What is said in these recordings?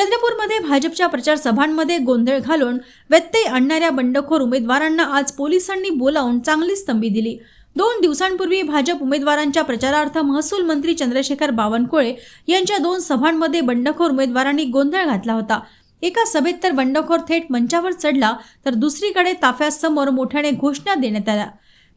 चंद्रपूरमध्ये भाजपच्या प्रचार सभांमध्ये गोंधळ घालून व्यत्यय आणणाऱ्या बंडखोर उमेदवारांना आज पोलिसांनी बोलावून चांगलीच तंबी दिली. दोन दिवसांपूर्वी भाजप उमेदवारांच्या प्रचारार्थ महसूल मंत्री चंद्रशेखर बावनकुळे यांच्या दोन सभांमध्ये बंडखोर उमेदवारांनी गोंधळ घातला होता. एका सभेत तर बंडखोर थेट मंचावर चढला तर दुसरीकडे ताफ्यासमोर मोठ्याने घोषणा देण्यात आल्या.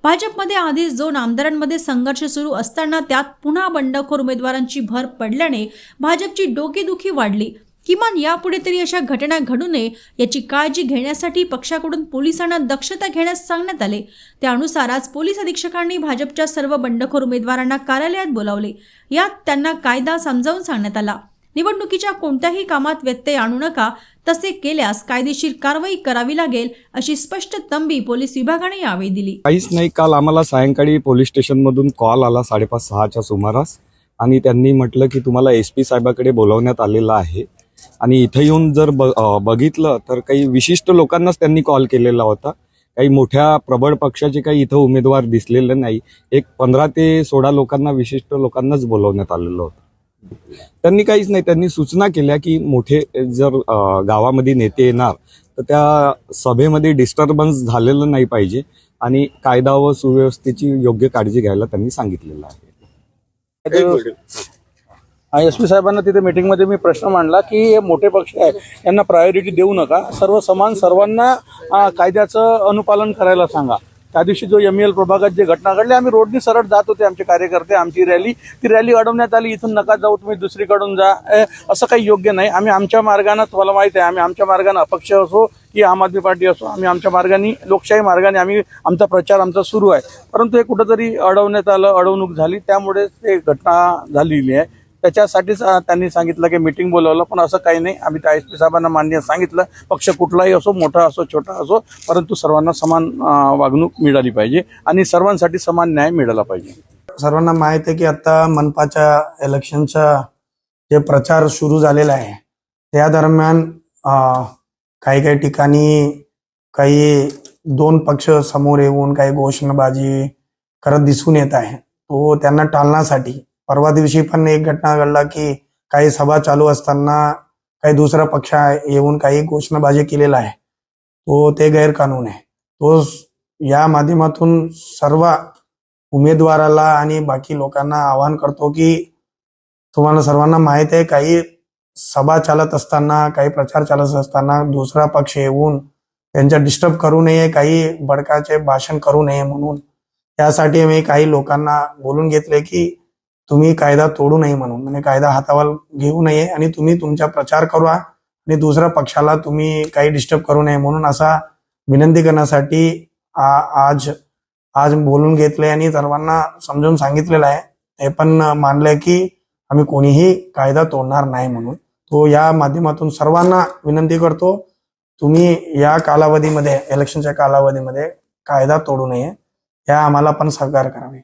भाजपमध्ये आधीच दोन आमदारांमध्ये संघर्ष सुरू असताना त्यात पुन्हा बंडखोर उमेदवारांची भर पडल्याने भाजपची डोकेदुखी वाढली. किमान यापुढे तरी अशा घटना घडू नये याची काळजी घेण्यासाठी पक्षाकडून पोलिसांना दक्षता घेण्यास सांगण्यात आले. त्यानुसार आज पोलीस अधीक्षकांनी भाजपच्या सर्व बंडखोर उमेदवारांना कार्यालयात बोलावले. यात त्यांना कायदा समजावून सांगण्यात आला. निवडणुकीच्या कोणत्याही कामात व्यत्यय आणू नका तसे केल्यास कायदेशीर कारवाई करावी लागेल अशी स्पष्ट तंबी पोलीस विभागाने यावेळी दिली. काहीच नाही काल आम्हाला सायंकाळी पोलीस स्टेशनमधून कॉल आला साडेपाच सहाच्या सुमारास. आणि त्यांनी म्हटलं की तुम्हाला एस पी साहेबाकडे बोलावण्यात आलेलं आहे. आणि इथं येऊन जर ब बघितलं तर काही विशिष्ट लोकांनाच त्यांनी कॉल केलेला होता. काही मोठ्या प्रबळ पक्षाचे काही इथं उमेदवार दिसलेले नाही. एक पंधरा ते सोळा लोकांना विशिष्ट लोकांनाच बोलवण्यात आलेलं होतं. त्यांनी काहीच नाही. त्यांनी सूचना केल्या की मोठे जर गावामध्ये नेते येणार तर त्या सभेमध्ये डिस्टर्बन्स झालेलं नाही पाहिजे आणि कायदा व सुव्यवस्थेची योग्य काळजी घ्यायला त्यांनी सांगितलेलं आहे. एस पी साहेबांना तिथे मीटिंगमध्ये मी प्रश्न मांडला की हे मोठे पक्ष आहे यांना प्रायोरिटी देऊ नका. सर्व समान सर्वांना कायद्याचं अनुपालन करायला सांगा. त्या दिवशी जो एम एल प्रभागात जे घटना घडली आम्ही रोडनी सरळ जात होते आमचे कार्यकर्ते आमची रॅली ती रॅली अडवण्यात आली इथून नका जाऊ तुम्ही दुसरीकडून जा. असं काही योग्य नाही. आम्ही आमच्या मार्गानं तुम्हाला माहिती आहे आम्ही आमच्या मार्गानं अपक्ष असो की आम आदमी पार्टी असो आम्ही आमच्या मार्गाने लोकशाही मार्गाने आम्ही आमचा प्रचार आमचा सुरू आहे. परंतु हे कुठंतरी अडवण्यात आलं अडवणूक झाली. त्यामुळे ते घटना झालेली आहे. त्याच्यासाठीच त्यांनी सांगितलं की मीटिंग बोलवलं पण असं काही नाही. आम्ही त्या एस पी साहेबांना मान्य सांगितलं. पक्ष कुठलाही असो मोठा असो छोटा असो परंतु सर्वांना समान वागणूक मिळाली पाहिजे आणि सर्वांसाठी समान न्याय मिळाला पाहिजे. सर्वांना माहीत आहे की आता मनपाच्या इलेक्शनचा जे प्रचार सुरू झालेला आहे त्या दरम्यान काही काही ठिकाणी काही दोन पक्ष समोर येऊन काही घोषणाबाजी करत दिसून येत आहे. तो त्यांना टाळण्यासाठी परवा दिवशी पण एक घटना घडला की काही सभा चालू असताना काही दुसरा पक्ष येऊन काही घोषणाबाजी केलेला आहे. तो ते गैरकानून आहे. तो या माध्यमातून सर्व उमेदवाराला आणि बाकी लोकांना आवाहन करतो की तुम्हाला सर्वांना माहीत आहे काही सभा चालत असताना काही प्रचार चालत असताना दुसरा पक्ष येऊन त्यांच्या डिस्टर्ब करू नये काही बडकाचे भाषण करू नये म्हणून. त्यासाठी मी काही लोकांना बोलून घेतले की तुम्ही कायदा तोडू नये म्हणून म्हणजे कायदा हातावर घेऊ नये आणि तुम्ही तुमचा प्रचार करा आणि दुसऱ्या पक्षाला तुम्ही काही डिस्टर्ब करू नये म्हणून असा विनंती करण्यासाठी आज आज बोलून घेतले आणि सर्वांना समजून सांगितलेलं आहे. ते पण मानलंय की आम्ही कोणीही कायदा तोडणार नाही म्हणून. तो या माध्यमातून सर्वांना विनंती करतो तुम्ही या कालावधीमध्ये इलेक्शनच्या कालावधीमध्ये कायदा तोडू नये. या आम्हाला पण सहकार्य करावे.